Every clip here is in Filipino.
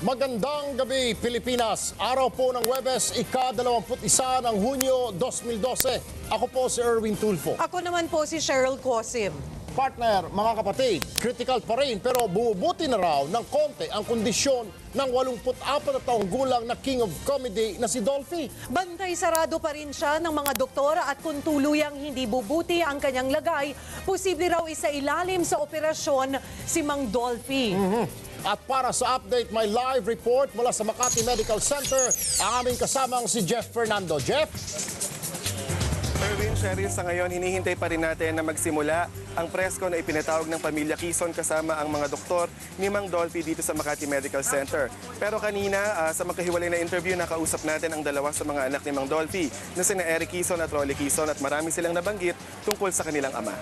Magandang gabi, Pilipinas. Araw po ng Webes, ika-21 ng Hunyo 2012. Ako po si Erwin Tulfo. Ako naman po si Cheryl Cosim. Partner, mga kapatid, critical pa rin pero bumubuti na raw ng konti ang kondisyon ng 84 na taong gulang na King of Comedy na si Dolphy. Bantay sarado pa rin siya ng mga doktora at kung tuluyang hindi bubuti ang kanyang lagay, posible raw isa ilalim sa operasyon si Mang Dolphy. At para sa update, may live report mula sa Makati Medical Center, ang aming kasamang si Jeff Fernando. Jeff? Erwin, Cheryl, sa ngayon, hinihintay pa rin natin na magsimula ang presko na ipinatawag ng pamilya Quezon kasama ang mga doktor ni Mang Dolphy dito sa Makati Medical Center. Pero kanina, ah, sa magkahiwalay na interview, nakausap natin ang dalawa sa mga anak ni Mang Dolphy na sina Eric Quezon at Rolly Quezon at marami silang nabanggit tungkol sa kanilang ama.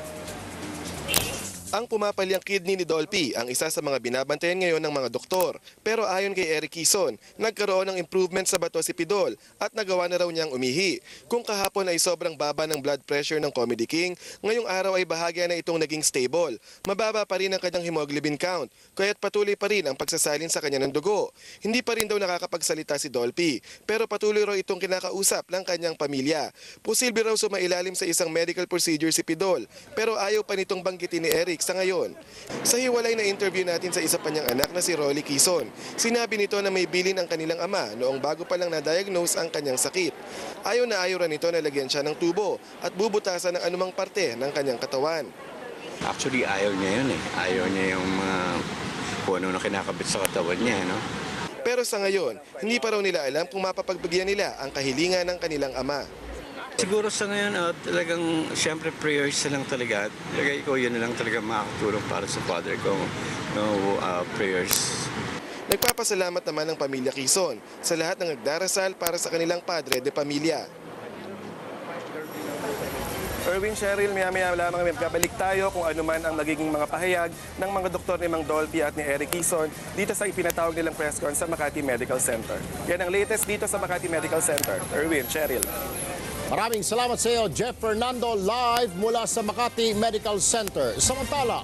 Ang pumapalyang kidney ni Dolphy ang isa sa mga binabantayan ngayon ng mga doktor. Pero ayon kay Eric Quezon, nagkaroon ng improvement sa bato si Pidol at nagawa na raw niyang umihi. Kung kahapon ay sobrang baba ng blood pressure ng Comedy King, ngayong araw ay bahagya na itong naging stable. Mababa pa rin ang kanyang hemoglobin count, kaya't patuloy pa rin ang pagsasalin sa kanya ng dugo. Hindi pa rin daw nakakapagsalita si Dolphy, pero patuloy raw itong kinakausap ng kanyang pamilya. Posible raw sumailalim sa isang medical procedure si Pidol, pero ayaw pa nitong banggitin ni Eric sa ngayon. Sa hiwalay na interview natin sa isa pa niyang anak na si Rolly Quezon, sinabi nito na may bilin ang kanilang ama noong bago pa lang na-diagnose ang kanyang sakit. Ayaw na ayaw rin nito na lagyan siya ng tubo at bubutasan ng anumang parte ng kanyang katawan. Actually, ayaw niya yun eh. Ayaw niya yung mga kung ano na kinakabit sa katawan niya, no? Pero sa ngayon, hindi pa raw nila alam kung mapapagbigyan nila ang kahilingan ng kanilang ama. Siguro sa ngayon, ah, talagang, siyempre, prayers na lang talaga. Talaga ikaw, yun na lang talaga makakatulong para sa father ko. No, ah, prayers. Nagpapasalamat naman ang pamilya Quezon sa lahat ng nagdarasal para sa kanilang padre de pamilya. Erwin Cheryl, maya-maya lamang may babalik tayo kung ano man ang magiging mga pahayag ng mga doktor ni Mang Dolphy at ni Eric Quezon dito sa ipinatawag nilang press con sa Makati Medical Center. Yan ang latest dito sa Makati Medical Center. Erwin, Cheryl. Maraming salamat sa iyo, Jeff Fernando, live mula sa Makati Medical Center. Samantala,